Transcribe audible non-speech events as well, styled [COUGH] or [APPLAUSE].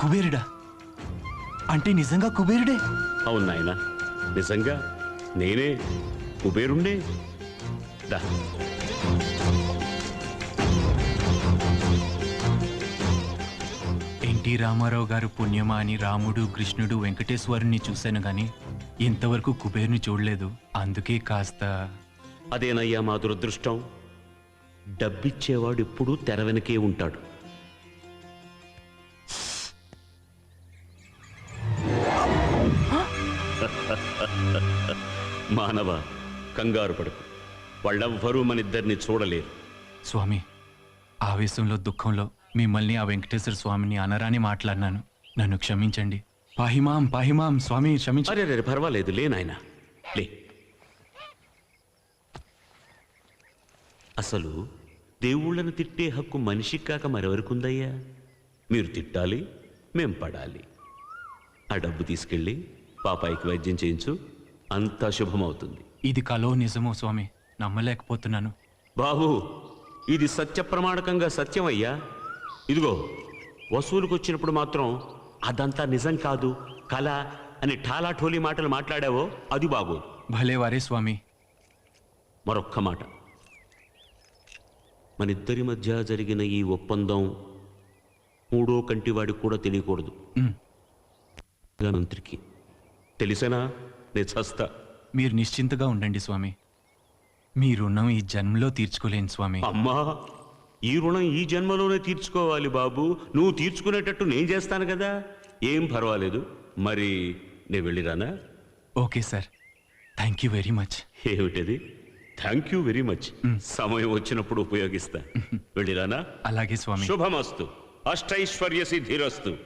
కుబేరుడా? అంటే నిజంగా కుబేరుడే? అవును నాయనా. నిజంగా నేనే కుబేరుండే దా. ఎన్టీ రామారావు గారు పుణ్యమా అని రాముడు కృష్ణుడు వెంకటేశ్వరుని చూశాను గాని ఇంతవరకు కుబేరుని చూడలేదు. అందుకే కాస్త అదేనయ్యా మా దురదృష్టం? డబ్బిచ్చేవాడు ఎప్పుడూ తెర వెనకే ఉంటాడు. [LAUGHS] మానవ కంగారు పడకు. వాళ్ళెవ్వరూ మన ఇద్దరిని చూడలేరు. స్వామి ఆవేశంలో దుఃఖంలో మిమ్మల్ని ఆ వెంకటేశ్వర స్వామిని అనరాని మాట్లాడినాను. నన్ను క్షమించండి. పాహిమాం పాహిమాం స్వామి క్షమించ అరే రే పర్వాలేదు లే నాయనా. లే. అసలు దేవుళ్ళను తిట్టే హక్కు మనిషికి కాక మరెవరికుందయ్యా? మీరు తిట్టాలి మేం పడాలి. ఆ డబ్బు తీసుకెళ్ళి పాపాయికి వైద్యం చేయించు. అంతా శుభమవుతుంది. ఇది కలో నిజమో స్వామి? నమ్మలేకపోతున్నాను. బాబు ఇది సత్య ప్రమాణకంగా సత్యమయ్యా. ఇదిగో వసూలుకు వచ్చినప్పుడు మాత్రం అదంతా నిజం కాదు కళ అని ఠాలాఠోలీ మాటలు మాట్లాడావో అది బాగోదు భలేవారే స్వామి. మరొక్క మాట. మనిద్దరి మధ్య జరిగిన ఈ ఒప్పందం మూడో కంటి వాడికి కూడా తెలియకూడదు. ఉమ్, మంత్రికి. తెలిసేనా? నేను చస్తా. మీరు నిశ్చింతగా ఉండండి స్వామి. మీ రుణం ఈ జన్మలో తీర్చుకోలేను స్వామి. అమ్మా ఈ రుణం ఈ జన్మలోనే తీర్చుకోవాలి బాబు. నువ్వు తీర్చుకునేటట్టు నేను చేస్తాను కదా. ఏం పర్వాలేదు. మరి నేను వెళ్ళిరానా? Okay sir. Thank you very much. ఏమిటది? Thank you very much. సమయం వచ్చినప్పుడు ఉపయోగిస్తా. వెళ్ళిరానా? అలాగే స్వామి. శుభమస్తు. అష్టైశ్వర్య సిద్ధిరస్తు